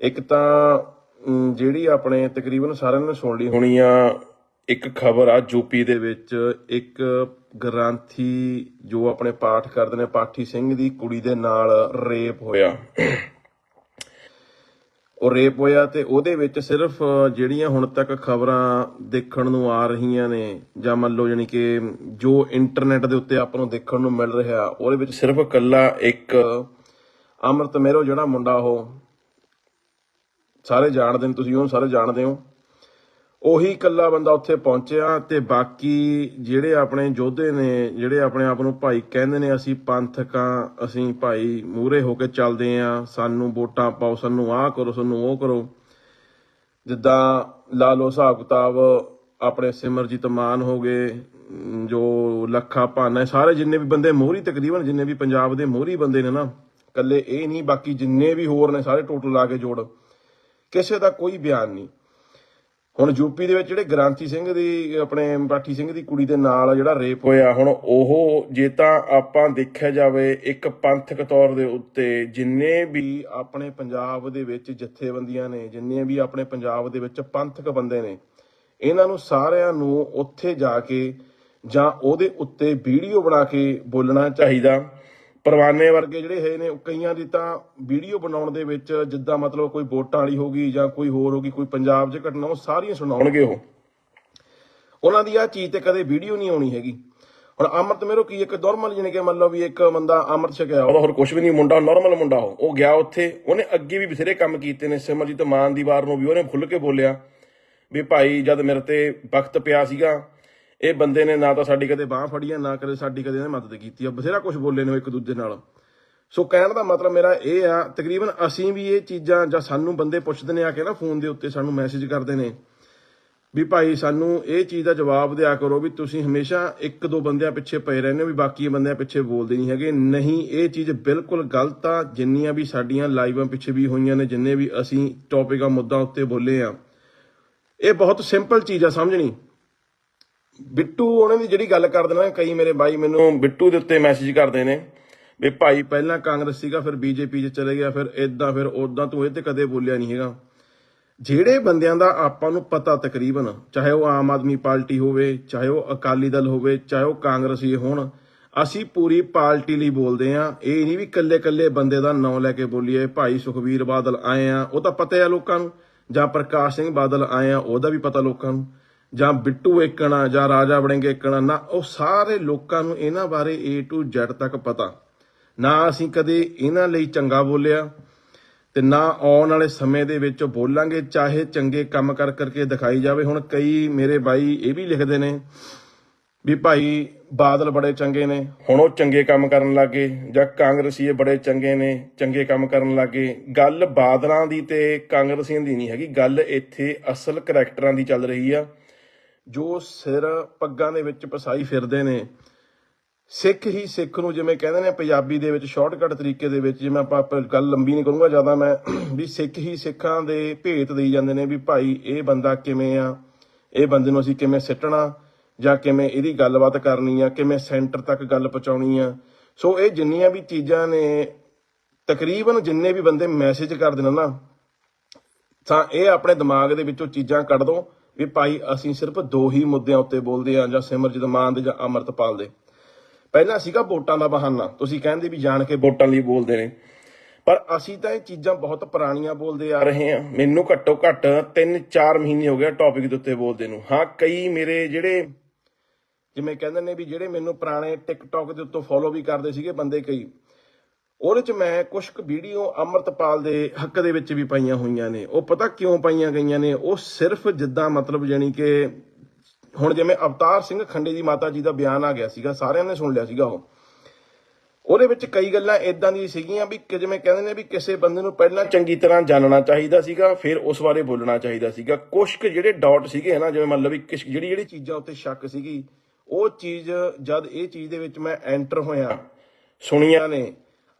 ਇੱਕ ਤਾਂ ਜਿਹੜੀ ਆਪਣੇ ਤਕਰੀਬਨ ਸਾਰਿਆਂ ਨੇ ਸੁਣ ਲਈ ਹੋਣੀ ਆ, ਇੱਕ ਖਬਰ ਆ ਯੂਪੀ ਦੇ ਵਿੱਚ, ਇੱਕ ਗ੍ਰੰਥੀ ਜੋ ਆਪਣੇ ਪਾਠ ਕਰਦੇ ਨੇ, ਪਾਠੀ ਸਿੰਘ ਦੀ ਕੁੜੀ ਦੇ ਨਾਲ ਰੇਪ ਹੋਇਆ। ਉਹ ਰੇਪ ਹੋਇਆ ਤੇ ਉਹਦੇ ਵਿੱਚ ਸਿਰਫ ਜਿਹੜੀਆਂ ਹੁਣ ਤੱਕ ਖਬਰਾਂ ਦੇਖਣ ਨੂੰ ਆ ਰਹੀਆਂ ਨੇ, ਜਾਂ ਮੰਨ ਲਓ ਯਾਨੀ ਕਿ ਜੋ ਇੰਟਰਨੈਟ ਦੇ ਉੱਤੇ ਆਪਾਂ ਨੂੰ ਦੇਖਣ ਨੂੰ ਮਿਲ ਰਿਹਾ, ਉਹਦੇ ਵਿੱਚ ਸਿਰਫ ਇਕੱਲਾ ਇੱਕ ਅਮਰਤ ਮੇਰੋ ਜਿਹੜਾ ਮੁੰਡਾ ਉਹ ਸਾਰੇ ਜਾਣਦੇ ਨੇ, ਤੁਸੀਂ ਉਹਨੂੰ ਸਾਰੇ ਜਾਣਦੇ ਹੋ। ਉਹੀ ਇਕੱਲਾ ਬੰਦਾ ਉੱਥੇ ਪਹੁੰਚਿਆ ਤੇ ਬਾਕੀ ਜਿਹੜੇ ਆਪਣੇ ਯੋਧੇ ਨੇ, ਜਿਹੜੇ ਆਪਣੇ ਆਪ ਨੂੰ ਭਾਈ ਕਹਿੰਦੇ ਨੇ, ਅਸੀਂ ਪੰਥਕਾਂ, ਅਸੀਂ ਭਾਈ ਮੂਰੇ ਹੋ ਕੇ ਚੱਲਦੇ ਆ, ਸਾਨੂੰ ਵੋਟਾਂ ਪਾਓ, ਸਾਨੂੰ ਆਹ ਕਰੋ, ਸਾਨੂੰ ਉਹ ਕਰੋ। ਜਿੱਦਾਂ ਲਾ ਲਓ ਹਿਸਾਬ ਕਿਤਾਬ, ਆਪਣੇ ਸਿਮਰਜੀਤ ਮਾਨ ਹੋ ਗਏ, ਜੋ ਲੱਖਾ ਭਾਨਾ, ਸਾਰੇ ਜਿੰਨੇ ਵੀ ਬੰਦੇ ਮੋਹਰੀ, ਤਕਰੀਬਨ ਜਿੰਨੇ ਵੀ ਪੰਜਾਬ ਦੇ ਮੋਹਰੀ ਬੰਦੇ ਨੇ ਨਾ ਕੱਲੇ ਇਹ ਨਹੀਂ, ਬਾਕੀ ਜਿੰਨੇ ਵੀ ਹੋਰ ਨੇ, ਸਾਰੇ ਟੋਟਲ ਲਾ ਕੇ ਜੋੜ। ਕਿਸੇ ਦਾ ਕੋਈ ਬਿਆਨ ਨਹੀਂ। ਹੁਣ ਯੂਪੀ ਦੇ ਵਿੱਚ ਜਿਹੜੇ ਗ੍ਰਾਂਤੀ ਸਿੰਘ ਦੀ, ਆਪਣੇ ਪਾਠੀ ਸਿੰਘ ਦੀ ਕੁੜੀ ਦੇ ਨਾਲ ਜਿਹੜਾ ਰੇਪ ਹੋਇਆ, ਹੁਣ ਉਹ ਜੇ ਤਾਂ ਆਪਾਂ ਦੇਖਿਆ ਜਾਵੇ ਇੱਕ ਪੰਥਕ ਤੌਰ ਦੇ ਉੱਤੇ ਜਿੰਨੇ ਵੀ ਆਪਣੇ ਪੰਜਾਬ ਦੇ ਵਿੱਚ ਜਥੇਬੰਦੀਆਂ ਨੇ, ਜਿੰਨੇ ਵੀ ਆਪਣੇ ਪੰਜਾਬ ਦੇ ਵਿੱਚ ਪੰਥਕ ਬੰਦੇ ਨੇ, ਇਹਨਾਂ ਨੂੰ ਸਾਰਿਆਂ ਨੂੰ ਉੱਥੇ ਜਾ ਕੇ ਜਾਂ ਉਹਦੇ ਉੱਤੇ ਵੀਡੀਓ ਬਣਾ ਕੇ ਬੋਲਣਾ ਚਾਹੀਦਾ। ਪਰਵਾਨੇ ਵਰਗੇ ਜਿਹੜੇ ਹੈ ਨੇ ਉਹ ਕਈਆਂ ਦੀ ਤਾਂ ਵੀਡੀਓ ਬਣਾਉਣ ਦੇ ਵਿੱਚ ਜਿੱਦਾਂ ਮਤਲਬ ਕੋਈ ਵੋਟਾਂ ਵਾਲੀ ਹੋਗੀ ਜਾਂ ਕੋਈ ਹੋਰ ਹੋਗੀ ਕੋਈ ਪੰਜਾਬ 'ਚ ਘਟਨਾ ਉਹ ਸਾਰੀਆਂ ਸੁਣਾਉਣਗੇ ਉਹ। ਉਹਨਾਂ ਦੀ ਆ ਚੀਜ਼ ਤੇ ਕਦੇ ਵੀਡੀਓ ਨਹੀਂ ਆਉਣੀ ਹੈਗੀ। ਹੁਣ ਅਮਰਤ ਮੇਰੋ ਕੀ ਇੱਕ ਨਾਰਮਲ ਜਿਹਨੇ ਕਿ ਮੰਨ ਲਓ ਵੀ ਇੱਕ ਬੰਦਾ ਅਮਰਤ ਛਕਿਆ ਉਹਦਾ ਹੋਰ ਕੁਝ ਵੀ ਨਹੀਂ ਮੁੰਡਾ ਨਾਰਮਲ ਮੁੰਡਾ ਉਹ। ਉਹ ਗਿਆ ਉੱਥੇ ਉਹਨੇ ਅੱਗੇ ਵੀ ਬਥੇਰੇ ਕੰਮ ਕੀਤੇ ਨੇ ਸਿਮਰਜੀਤ ਮਾਨ ਦੀ ਵਾਰ ਨੂੰ ਵੀ ਉਹਨੇ ਖੁੱਲ ਕੇ ਬੋਲਿਆ ਵੀ ਭਾਈ ਜਦ ਮੇਰੇ ਤੇ ਵਕਤ ਪਿਆ ਸੀਗਾ ਇਹ ਬੰਦੇ ਨੇ ਨਾ ਤਾਂ ਸਾਡੀ ਕਦੇ ਬਾਹ ਫੜੀ ਆ, ਨਾ ਕਦੇ ਸਾਡੀ ਕਦੇ ਇਹਨੇ ਮਦਦ ਕੀਤੀ ਆ। ਬਥੇਰਾ ਕੁਝ ਬੋਲੇ ਨੇ ਇੱਕ ਦੂਜੇ ਨਾਲ। ਸੋ ਕਹਿਣ ਦਾ ਮਤਲਬ ਮੇਰਾ ਇਹ ਆ, ਤਕਰੀਬਨ ਅਸੀਂ ਵੀ ਇਹ ਚੀਜ਼ਾਂ ਜਾਂ ਸਾਨੂੰ ਬੰਦੇ ਪੁੱਛਦੇ ਨੇ ਆ ਕੇ ਨਾ ਫੋਨ ਦੇ ਉੱਤੇ ਸਾਨੂੰ ਮੈਸੇਜ ਕਰਦੇ ਨੇ ਵੀ ਭਾਈ ਸਾਨੂੰ ਇਹ ਚੀਜ਼ ਦਾ ਜਵਾਬ ਦਿਆ ਕਰੋ ਵੀ ਤੁਸੀਂ ਹਮੇਸ਼ਾ ਇੱਕ ਦੋ ਬੰਦਿਆਂ ਪਿੱਛੇ ਪਏ ਰਹਿੰਦੇ ਹੋ ਵੀ ਬਾਕੀ ਬੰਦਿਆਂ ਪਿੱਛੇ ਬੋਲਦੇ ਨਹੀਂ ਹੈਗੇ। ਨਹੀਂ, ਇਹ ਚੀਜ਼ ਬਿਲਕੁਲ ਗਲਤ ਆ। ਜਿੰਨੀਆਂ ਵੀ ਸਾਡੀਆਂ ਲਾਈਵਾਂ ਪਿੱਛੇ ਵੀ ਹੋਈਆਂ ਨੇ, ਜਿੰਨੇ ਵੀ ਅਸੀਂ ਟੌਪਿਕ ਆ, ਮੁੱਦਾ ਉੱਤੇ ਬੋਲੇ ਆ। ਇਹ ਬਹੁਤ ਸਿੰਪਲ ਚੀਜ਼ ਆ, ਸਮਝਣੀ? ਬਿੱਟੂ ਉਹਨਾਂ ਦੀ ਜਿਹੜੀ ਗੱਲ ਕਰਦੇ ਨੇ ਕਈ ਮੇਰੇ ਬਾਈ ਮੈਨੂੰ ਬਿੱਟੂ ਦੇ ਉੱਤੇ ਮੈਸੇਜ ਕਰਦੇ ਨੇ ਵੀ ਭਾਈ ਪਹਿਲਾਂ ਕਾਂਗਰਸ ਸੀਗਾ, ਫਿਰ ਬੀਜੇਪੀ 'ਚ ਚਲੇ ਗਿਆ, ਫਿਰ ਇਦਾਂ ਫਿਰ ਉਦਾਂ ਤੂੰ ਇਹ ਤੇ ਕਦੇ ਬੋਲਿਆ ਨਹੀਂ ਹੈਗਾ। ਜਿਹੜੇ ਬੰਦਿਆਂ ਦਾ ਆਪਾਂ ਨੂੰ ਪਤਾ ਤਕਰੀਬਨ, ਚਾਹੇ ਉਹ ਆਮ ਆਦਮੀ ਪਾਰਟੀ ਹੋਵੇ, ਚਾਹੇ ਉਹ ਅਕਾਲੀ ਦਲ ਹੋਵੇ, ਚਾਹੇ ਉਹ ਕਾਂਗਰਸੀ ਹੋਣ, ਅਸੀਂ ਪੂਰੀ ਪਾਰਟੀ ਲਈ ਬੋਲਦੇ ਆ ਇਹ ਨਹੀਂ ਵੀ ਕੱਲੇ ਕੱਲੇ ਬੰਦੇ ਦਾ ਨਾਂ ਲੈ ਕੇ ਬੋਲੀਏ, ਭਾਈ ਸੁਖਵੀਰ ਬਾਦਲ ਆਏ ਆ, ਉਹ ਤਾਂ ਪਤਾ ਆ ਲੋਕਾਂ ਨੂੰ, ਜਾਂ ਪ੍ਰਕਾਸ਼ ਸਿੰਘ ਬਾਦਲ ਆਏ ਆ, ਉਹਦਾ ਵੀ ਪਤਾ ਲੋਕਾਂ ਨੂੰ। ਜਾਂ ਬਿੱਟੂ ਏਕਣਾ ਜਾਂ ਰਾਜਾ ਵੜਿੰਗ ਏਕਣਾ, ਨਾ ਉਹ ਸਾਰੇ ਲੋਕਾਂ ਨੂੰ ਇਹਨਾਂ ਬਾਰੇ A to Z ਤੱਕ ਪਤਾ। ਨਾ ਅਸੀਂ ਕਦੇ ਇਹਨਾਂ ਲਈ ਚੰਗਾ ਬੋਲਿਆ ਤੇ ਨਾ ਆਉਣ ਵਾਲੇ ਸਮੇਂ ਦੇ ਵਿੱਚ ਬੋਲਾਂਗੇ, ਚਾਹੇ ਚੰਗੇ ਕੰਮ ਕਰ ਕਰਕੇ ਦਿਖਾਈ ਜਾਵੇ। ਹੁਣ ਕਈ ਮੇਰੇ ਬਾਈ ਇਹ ਵੀ ਲਿਖਦੇ ਨੇ ਵੀ ਭਾਈ ਬਾਦਲ ਬੜੇ ਚੰਗੇ ਨੇ, ਹੁਣ ਉਹ ਚੰਗੇ ਕੰਮ ਕਰਨ ਲੱਗੇ, ਜਾਂ ਕਾਂਗਰਸੀਏ ਬੜੇ ਚੰਗੇ ਨੇ, ਚੰਗੇ ਕੰਮ ਕਰਨ ਲੱਗੇ। ਗੱਲ ਬਾਦਲਾਂ ਦੀ ਤੇ ਕਾਂਗਰਸੀਆਂ ਦੀ ਨਹੀਂ ਹੈਗੀ, ਗੱਲ ਇੱਥੇ ਅਸਲ ਕਰੈਕਟਰਾਂ ਦੀ ਚੱਲ ਰਹੀ ਆ। ਜੋ ਸਿਰ ਪੱਗਾਂ ਦੇ ਵਿੱਚ ਪਸਾਈ ਫਿਰਦੇ ਨੇ, ਸਿੱਖ ਹੀ ਸਿੱਖ ਨੂੰ ਜਿਵੇਂ ਕਹਿੰਦੇ ਨੇ ਪੰਜਾਬੀ ਦੇ ਵਿੱਚ ਸ਼ਾਰਟਕਟ ਤਰੀਕੇ ਦੇ ਵਿੱਚ, ਜਿਵੇਂ ਆਪਾਂ ਗੱਲ ਲੰਬੀ ਨਹੀਂ ਕਰੂੰਗਾ, ਜ਼ਿਆਦਾ ਮੈਂ ਵੀ ਸਿੱਖ ਹੀ ਸਿੱਖਾਂ ਦੇ ਭੇਤ ਦੇਈ ਜਾਂਦੇ ਨੇ ਵੀ ਭਾਈ ਇਹ ਬੰਦਾ ਕਿਵੇਂ ਆ, ਇਹ ਬੰਦੇ ਨੂੰ ਅਸੀਂ ਕਿਵੇਂ ਸਿੱਟਣਾ, ਜਾਂ ਕਿਵੇਂ ਇਹਦੀ ਗੱਲਬਾਤ ਕਰਨੀ ਆ, ਕਿਵੇਂ ਸੈਂਟਰ ਤੱਕ ਗੱਲ ਪਹੁੰਚਾਉਣੀ ਆ। ਸੋ ਇਹ ਜਿੰਨੀਆਂ ਵੀ ਚੀਜ਼ਾਂ ਨੇ, ਤਕਰੀਬਨ ਜਿੰਨੇ ਵੀ ਬੰਦੇ ਮੈਸੇਜ ਕਰਦੇ ਨੇ ਨਾ, ਤਾਂ ਇਹ ਆਪਣੇ ਦਿਮਾਗ ਦੇ ਵਿੱਚੋਂ ਚੀਜ਼ਾਂ ਕੱਢ ਦੋ ਵੀ ਭਾਈ ਅਸੀਂ ਸਿਰਫ ਦੋ ਹੀ ਮੁੱਦਿਆਂ ਉੱਤੇ ਬੋਲਦੇ ਆ ਜਾਂ ਸਿਮਰਜੀਤ ਮਾਨ ਦੇ ਜਾਂ ਅਮਰਤਪਾਲ ਦੇ। ਪਹਿਲਾਂ ਸੀਗਾ ਵੋਟਾਂ ਦਾ ਬਹਾਨਾ। ਤੁਸੀਂ ਕਹਿੰਦੇ ਵੀ ਜਾਣ ਕੇ ਵੋਟਾਂ ਲਈ ਬੋਲਦੇ ਨੇ। ਪਰ ਅਸੀਂ ਤਾਂ ਇਹ ਚੀਜ਼ਾਂ ਬਹੁਤ ਪੁਰਾਣੀਆਂ ਬੋਲਦੇ ਆ ਰਹੇ ਹਾਂ। ਮੈਨੂੰ ਘੱਟੋ ਘੱਟ 3-4 ਮਹੀਨੇ ਹੋ ਗਏ ਟੌਪਿਕ ਦੇ ਉੱਤੇ ਬੋਲਦੇ ਨੂੰ। ਹਾਂ, ਕਈ ਮੇਰੇ ਜਿਹੜੇ, ਜਿਵੇਂ ਕਹਿੰਦੇ ਨੇ ਵੀ ਜਿਹੜੇ ਮੈਨੂੰ ਪੁਰਾਣੇ ਟਿਕਟੌਕ ਦੇ ਉੱਤੋਂ ਫੋਲੋ ਵੀ ਕਰਦੇ ਸੀਗੇ, ਬੰਦੇ ਕਈ। ਉਹਦੇ ਚ ਮੈਂ ਕੁਝ ਕੁ ਵੀਡੀਓ ਅਮਰਤਪਾਲ ਦੇ ਹੱਕ ਦੇ ਵਿੱਚ ਵੀ ਪਾਈਆਂ ਹੋਈਆਂ ਨੇ। ਉਹ ਪਤਾ ਕਿਉਂ ਪਾਈਆਂ ਗਈਆਂ ਨੇ? ਉਹ ਸਿਰਫ ਜਿੱਦਾਂ ਮਤਲਬ ਜਾਨੀ ਕਿ ਹੁਣ ਜਿਵੇਂ ਅਵਤਾਰ ਸਿੰਘ ਖੰਡੇ ਦੀ ਮਾਤਾ ਜੀ ਦਾ ਬਿਆਨ ਆ ਗਿਆ ਸੀਗਾ, ਸਾਰਿਆਂ ਨੇ ਸੁਣ ਲਿਆ ਸੀਗਾ ਉਹ। ਉਹਦੇ ਵਿੱਚ ਕਈ ਗੱਲਾਂ ਇਦਾਂ ਦੀ ਸੀਗੀਆਂ ਵੀ ਕਿ ਜਿਵੇਂ ਕਹਿੰਦੇ ਨੇ ਵੀ ਕਿਸੇ ਬੰਦੇ ਨੂੰ ਪਹਿਲਾਂ ਚੰਗੀ ਤਰ੍ਹਾਂ ਜਾਣਨਾ ਚਾਹੀਦਾ ਸੀਗਾ, ਫਿਰ ਉਸ ਬਾਰੇ ਬੋਲਣਾ ਚਾਹੀਦਾ ਸੀਗਾ। ਕੁਝ ਕੁ ਜਿਹੜੇ ਡਾਟ ਸੀਗੇ ਨਾ ਜਿਵੇਂ ਮਤਲਬ ਵੀ ਕਿਸ- ਜਿਹੜੀ ਜਿਹੜੀ ਚੀਜ਼ਾਂ ਉੱਤੇ ਸ਼ੱਕ ਸੀਗੀ, ਉਹ ਚੀਜ਼ ਜਦ ਇਹ ਚੀਜ਼ ਦੇ ਵਿੱਚ ਮੈਂ ਐਂਟਰ ਹੋਇਆ, ਸੁਣੀਆਂ ਨੇ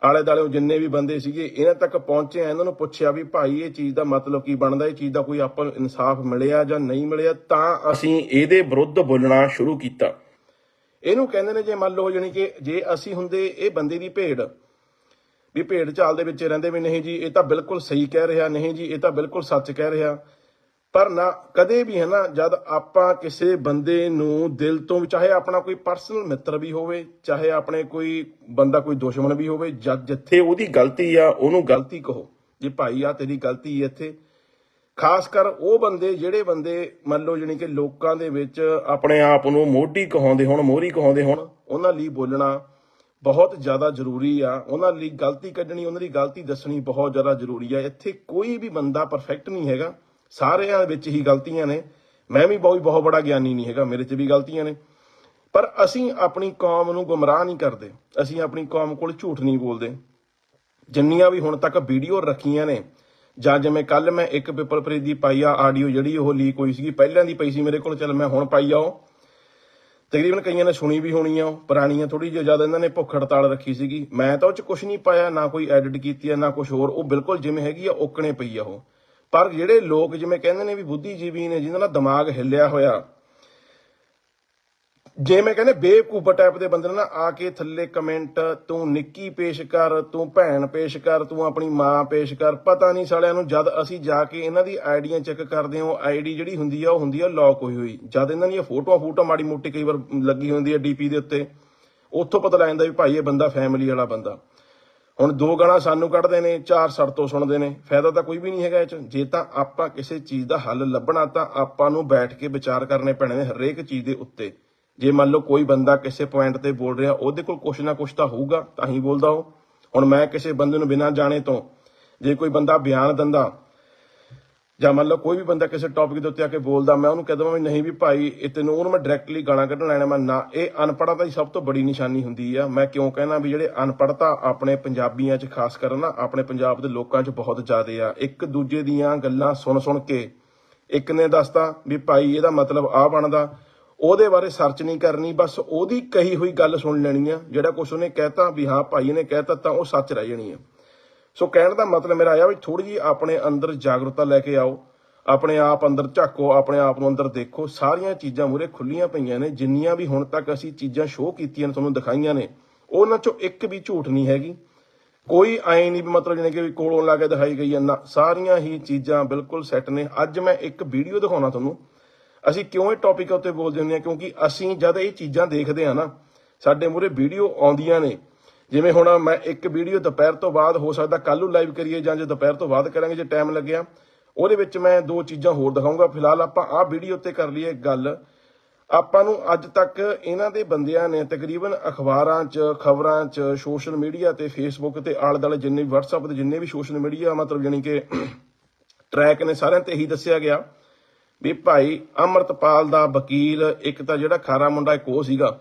ਆਲੇ ਦਾਲੇ ਜਿੰਨੇ ਵੀ ਬੰਦੇ ਸੀਗੇ, ਇਹਨਾਂ ਤੱਕ ਪਹੁੰਚੇ ਆ, ਇਹਨਾਂ ਨੂੰ ਪੁੱਛਿਆ ਵੀ ਭਾਈ ਇਹ ਚੀਜ਼ ਦਾ ਮਤਲਬ ਕੀ ਬਣਦਾ? ਇਹ ਚੀਜ਼ ਦਾ ਕੋਈ ਆਪਾਂ ਨੂੰ ਇਨਸਾਫ ਮਿਲਿਆ ਜਾਂ ਨਹੀਂ ਮਿਲਿਆ? ਤਾਂ ਅਸੀਂ ਇਹਦੇ ਵਿਰੁੱਧ ਬੋਲਣਾ ਸ਼ੁਰੂ ਕੀਤਾ। ਇਹਨੂੰ ਕਹਿੰਦੇ ਨੇ ਜੇ ਮੰਨ ਲਓ ਜਾਨੀ ਕਿ ਜੇ ਅਸੀਂ ਹੁੰਦੇ ਇਹ ਬੰਦੇ ਦੀ ਭੇਡ, ਵੀ ਭੇਡ ਚਾਲ ਦੇ ਵਿੱਚ ਰਹਿੰਦੇ ਵੀ ਨਹੀਂ ਜੀ, ਇਹ ਤਾਂ ਬਿਲਕੁਲ ਸਹੀ ਕਹਿ ਰਿਹਾ, ਨਹੀਂ ਜੀ, ਇਹ ਤਾਂ ਬਿਲਕੁਲ ਸੱਚ ਕਹਿ ਰਿਹਾ। ਪਰ ਨਾ ਕਦੇ ਵੀ ਹੈ ਨਾ ਜਦ ਆਪਾਂ ਕਿਸੇ ਬੰਦੇ ਨੂੰ ਦਿਲ ਤੋਂ ਵੀ ਚਾਹੇ ਆਪਣਾ ਕੋਈ ਪਰਸਨਲ ਮਿੱਤਰ ਵੀ ਹੋਵੇ, ਚਾਹੇ ਆਪਣੇ ਕੋਈ ਬੰਦਾ ਕੋਈ ਦੁਸ਼ਮਣ ਵੀ ਹੋਵੇ, ਜਦ ਜਿੱਥੇ ਉਹਦੀ ਗਲਤੀ ਆ, ਉਹਨੂੰ ਗਲਤੀ ਕਹੋ। ਜੇ ਭਾਈ ਆ ਤੇਰੀ ਗਲਤੀ ਇੱਥੇ। ਖਾਸ ਕਰ ਉਹ ਬੰਦੇ, ਜਿਹੜੇ ਬੰਦੇ ਮੰਨ ਲਓ ਜਾਣੀ ਕਿ ਲੋਕਾਂ ਦੇ ਵਿੱਚ ਆਪਣੇ ਆਪ ਨੂੰ ਮੋਢੀ ਕਹਾਉਂਦੇ ਹੋਣ, ਮੋਹਰੀ ਕਹਾਉਂਦੇ ਹੋਣ, ਉਹਨਾਂ ਲਈ ਬੋਲਣਾ ਬਹੁਤ ਜ਼ਿਆਦਾ ਜ਼ਰੂਰੀ ਆ। ਉਹਨਾਂ ਲਈ ਗਲਤੀ ਕੱਢਣੀ, ਉਹਨਾਂ ਦੀ ਗਲਤੀ ਦੱਸਣੀ ਬਹੁਤ ਜ਼ਿਆਦਾ ਜ਼ਰੂਰੀ ਆ। ਇੱਥੇ ਕੋਈ ਵੀ ਬੰਦਾ ਪਰਫੈਕਟ ਨਹੀਂ ਹੈਗਾ। ਸਾਰਿਆਂ ਵਿੱਚ ਹੀ ਗਲਤੀਆਂ ਨੇ। ਮੈਂ ਵੀ ਬਹੁਤ ਬਹੁਤ ਬੜਾ ਗਿਆਨੀ ਨਹੀਂ ਹੈਗਾ, ਮੇਰੇ 'ਚ ਵੀ ਗਲਤੀਆਂ ਨੇ। ਪਰ ਅਸੀਂ ਆਪਣੀ ਕੌਮ ਨੂੰ ਗੁੰਮਰਾਹ ਨਹੀਂ ਕਰਦੇ। ਅਸੀਂ ਆਪਣੀ ਕੌਮ ਕੋਲ ਝੂਠ ਨਹੀਂ ਬੋਲਦੇ। ਜਿੰਨੀਆਂ ਵੀ ਹੁਣ ਤੱਕ ਵੀਡੀਓ ਰੱਖੀਆਂ ਨੇ, ਜਾਂ ਜਿਵੇਂ ਕੱਲ ਮੈਂ ਇੱਕ ਪੇਪਰ ਫਰੀ ਦੀ ਪਾਈ ਆ, ਆਡੀਓ ਜਿਹੜੀ ਉਹ ਲੀਕ ਹੋਈ ਸੀਗੀ, ਪਹਿਲਾਂ ਦੀ ਪਈ ਸੀ ਮੇਰੇ ਕੋਲ, ਚੱਲ ਮੈਂ ਹੁਣ ਪਾਈ ਆ ਉਹ। ਤਕਰੀਬਨ ਕਈਆਂ ਨੇ ਸੁਣੀ ਵੀ ਹੋਣੀ ਆ ਉਹ, ਪੁਰਾਣੀਆਂ ਥੋੜੀ ਜਿਹੀ ਜ਼ਿਆਦਾ ਇਹਨਾਂ ਨੇ ਭੁੱਖ ਹੜਤਾਲ ਰੱਖੀ ਸੀਗੀ। ਮੈਂ ਤਾਂ ਉਹ ਚ ਕੁਝ ਨਹੀਂ ਪਾਇਆ, ਨਾ ਕੋਈ ਐਡਿਟ ਕੀਤੀ ਆ, ਨਾ ਕੁਝ ਹੋਰ। ਉਹ ਬਿਲਕੁਲ ਜਿਵੇਂ ਹੈਗੀ ਆ ਓਕਣੇ ਪਈ ਆ ਉਹ। ਪਰ ਜਿਹੜੇ ਲੋਕ ਜਿਵੇਂ ਕਹਿੰਦੇ ਨੇ ਵੀ ਬੁੱਧੀਜੀਵੀ ਨੇ ਜਿਨ੍ਹਾਂ ਦਾ ਦਿਮਾਗ ਹਿੱਲਿਆ ਹੋਇਆ, ਜੇ ਮੈਂ ਕਹਿੰਦੇ ਬੇਵਕੂਫ ਟਾਈਪ ਦੇ ਬੰਦੇ ਨੇ ਨਾ, ਆ ਕੇ ਥੱਲੇ ਕਮੈਂਟ ਤੂੰ ਨਿੱਕੀ ਪੇਸ਼ ਕਰ, ਤੂੰ ਭੈਣ ਪੇਸ਼ ਕਰ, ਤੂੰ ਆਪਣੀ ਮਾਂ ਪੇਸ਼ ਕਰ, ਪਤਾ ਨਹੀਂ ਸਾਲਿਆਂ ਨੂੰ ਜਦ ਅਸੀਂ ਜਾ ਕੇ ਇਹਨਾਂ ਦੀ ਆਈਡੀਆਂ ਚੈੱਕ ਕਰਦੇ ਹਾਂ ਆਈਡੀ ਜਿਹੜੀ ਹੁੰਦੀ ਆ, ਉਹ ਹੁੰਦੀ ਆ ਲੌਕ ਹੋਈ ਹੋਈ। ਜਦ ਇਹਨਾਂ ਦੀਆਂ ਫੋਟੋਆਂ ਫੋਟੋ ਮਾੜੀ ਮੋਟੀ ਕਈ ਵਾਰ ਲੱਗੀ ਹੁੰਦੀ ਆ ਡੀਪੀ ਦੇ ਉੱਤੇ, ਉੱਥੋਂ ਪਤਾ ਲੱਗ ਜਾਂਦਾ ਵੀ ਭਾਈ ਇਹ ਬੰਦਾ ਫੈਮਿਲੀ ਵਾਲਾ ਬੰਦਾ। ਹੁਣ ਦੋ ਗਾਣਾ ਸਾਨੂੰ ਕੱਢਦੇ ਨੇ, ਚਾਰ ਸੜ ਤੋਂ ਸੁਣਦੇ ਨੇ। ਫਾਇਦਾ ਤਾਂ ਕੋਈ ਵੀ ਨਹੀਂ ਹੈਗਾ ਇਹ ਚ। ਜੇ ਤਾਂ ਆਪਾਂ ਕਿਸੇ ਚੀਜ਼ ਦਾ ਹੱਲ ਲੱਭਣਾ ਤਾਂ ਆਪਾਂ ਨੂੰ ਬੈਠ ਕੇ ਵਿਚਾਰ ਕਰਨੇ ਪੈਣੇ ਨੇ ਹਰੇਕ ਚੀਜ਼ ਦੇ ਉੱਤੇ। ਜੇ ਮੰਨ ਲਓ ਕੋਈ ਬੰਦਾ ਕਿਸੇ ਪੁਆਇੰਟ ਤੇ ਬੋਲ ਰਿਹਾ, ਉਹਦੇ ਕੋਲ ਕੁਛ ਨਾ ਕੁਛ ਤਾਂ ਹੋਊਗਾ, ਤਾਂ ਹੀ ਬੋਲਦਾ ਉਹ। ਹੁਣ ਮੈਂ ਕਿਸੇ ਬੰਦੇ ਨੂੰ ਬਿਨਾਂ ਜਾਣੇ ਤੋਂ, ਜੇ ਕੋਈ ਬੰਦਾ ਬਿਆਨ ਦਿੰਦਾ ਜਾਂ ਮੰਨ ਲਓ ਕੋਈ ਵੀ ਬੰਦਾ ਕਿਸੇ ਟੌਪਿਕ ਦੇ ਉੱਤੇ ਆ ਕੇ ਬੋਲਦਾ, ਮੈਂ ਉਹਨੂੰ ਕਹਿ ਕਹਦਾ ਵੀ ਨਹੀਂ ਵੀ ਭਾਈ, ਇਹ ਤੈਨੂੰ ਉਹਨੂੰ ਮੈਂ ਡਾਇਰੈਕਟਲੀ ਗਾਣਾ ਕੱਢਣ ਲੈਣਾ ਮੈਂ ਨਾ, ਇਹ ਅਨਪੜ੍ਹਤਾ ਦੀ ਸਭ ਤੋਂ ਬੜੀ ਨਿਸ਼ਾਨੀ ਹੁੰਦੀ ਆ। ਮੈਂ ਕਿਉਂ ਕਹਿਣਾ ਵੀ ਜਿਹੜੇ ਅਨਪੜ੍ਹਤਾ ਆਪਣੇ ਪੰਜਾਬੀਆਂ 'ਚ ਖਾਸ ਕਰ ਨਾ, ਆਪਣੇ ਪੰਜਾਬ ਦੇ ਲੋਕਾਂ 'ਚ ਬਹੁਤ ਜ਼ਿਆਦਾ ਆ। ਇੱਕ ਦੂਜੇ ਦੀਆਂ ਗੱਲਾਂ ਸੁਣ ਸੁਣ ਕੇ ਇੱਕ ਨੇ ਦੱਸਤਾ ਵੀ ਭਾਈ, ਇਹਦਾ ਮਤਲਬ ਆ ਬਣਦਾ। ਉਹਦੇ ਬਾਰੇ ਸਰਚ ਨਹੀਂ ਕਰਨੀ, ਬਸ ਉਹਦੀ ਕਹੀ ਹੋਈ ਗੱਲ ਸੁਣ ਲੈਣੀ ਆ। ਜਿਹੜਾ ਕੁਝ ਉਹਨੇ ਕਹਿਤਾ ਵੀ ਹਾਂ ਭਾਈ ਨੇ ਕਹਿਤਾ ਤਾਂ ਉਹ ਸੱਚ ਰਹਿ ਜਾਣੀ ਆ। ਸੋ ਕਹਿਣ ਦਾ ਮਤਲਬ ਮੇਰਾ ਆਇਆ ਵੀ ਥੋੜੀ ਜੀ ਆਪਣੇ ਅੰਦਰ ਜਾਗਰੂਕਤਾ ਲੈ ਕੇ ਆਓ, ਆਪਣੇ ਆਪ ਅੰਦਰ ਝਾਕੋ, ਆਪਣੇ ਆਪ ਨੂੰ ਅੰਦਰ ਦੇਖੋ। ਸਾਰੀਆਂ ਚੀਜ਼ਾਂ ਮੂਰੇ ਖੁੱਲੀਆਂ ਪਈਆਂ ਨੇ, ਜਿੰਨੀਆਂ ਵੀ ਹੁਣ ਤੱਕ ਅਸੀਂ ਚੀਜ਼ਾਂ ਸ਼ੋਅ ਕੀਤੀਆਂ ਨੇ, ਤੁਹਾਨੂੰ ਦਿਖਾਈਆਂ ਨੇ, ਉਹਨਾਂ ਚੋਂ ਇੱਕ ਵੀ ਝੂਠ ਨਹੀਂ ਹੈਗੀ। ਕੋਈ ਐ ਨਹੀਂ ਵੀ ਮਤਲਬ ਜਿਹਨੇ ਕਿ ਵੀ ਕੋਲੋਂ ਲਾ ਕੇ ਦਿਖਾਈ ਗਈ ਹੈ, ਨਾ, ਸਾਰੀਆਂ ਹੀ ਚੀਜ਼ਾਂ ਬਿਲਕੁਲ ਸੈੱਟ ਨੇ। ਅੱਜ ਮੈਂ ਇੱਕ ਵੀਡੀਓ ਦਿਖਾਉਣਾ ਤੁਹਾਨੂੰ। ਅਸੀਂ ਕਿਉਂ ਇਹ ਟੌਪਿਕ ਉੱਤੇ ਬੋਲਦੇ ਹੁੰਦੇ ਹਾਂ? ਕਿਉਂਕਿ ਅਸੀਂ ਜਦ ਇਹ ਚੀਜ਼ਾਂ ਦੇਖਦੇ ਆ ਨਾ, ਸਾਡੇ ਮੂਰੇ ਵੀਡੀਓ ਆਉਂਦੀਆਂ ਨੇ। ਜਿਵੇਂ ਹੁਣ ਮੈਂ ਇੱਕ ਵੀਡੀਓ ਦੁਪਹਿਰ ਤੋਂ ਬਾਅਦ ਹੋ ਸਕਦਾ ਕੱਲ ਨੂੰ ਲਾਈਵ ਕਰੀਏ ਜਾਂ ਜੇ ਦੁਪਹਿਰ ਤੋਂ ਬਾਅਦ ਕਰਾਂਗੇ, ਜੇ ਟਾਈਮ ਲੱਗਿਆ। ਉਹਦੇ ਵਿੱਚ ਮੈਂ ਦੋ ਚੀਜ਼ਾਂ ਹੋਰ ਦਿਖਾਊਂਗਾ। ਫਿਲਹਾਲ ਆਪਾਂ ਆਹ ਵੀਡੀਓ 'ਤੇ ਕਰ ਲਈਏ ਗੱਲ। ਆਪਾਂ ਨੂੰ ਅੱਜ ਤੱਕ ਇਹਨਾਂ ਦੇ ਬੰਦਿਆਂ ਨੇ ਤਕਰੀਬਨ ਅਖਬਾਰਾਂ 'ਚ, ਖਬਰਾਂ 'ਚ ਸੋਸ਼ਲ ਮੀਡੀਆ ਤੇ ਫੇਸਬੁੱਕ ਤੇ ਆਲੇ ਦੁਆਲੇ ਜਿੰਨੇ ਵੀ WhatsApp ਤੇ ਜਿੰਨੇ ਵੀ ਸੋਸ਼ਲ ਮੀਡੀਆ ਮਤਲਬ ਜਾਣੀ ਕਿ ਟਰੈਕ ਨੇ ਸਾਰਿਆਂ ਤੇ ਇਹੀ ਦੱਸਿਆ ਗਿਆ ਵੀ ਭਾਈ ਅਮਰਤਪਾਲ ਦਾ ਵਕੀਲ, ਇੱਕ ਤਾਂ ਜਿਹੜਾ ਖਾਰਾ ਮੁੰਡਾ ਇੱਕ ਉਹ ਸੀਗਾ।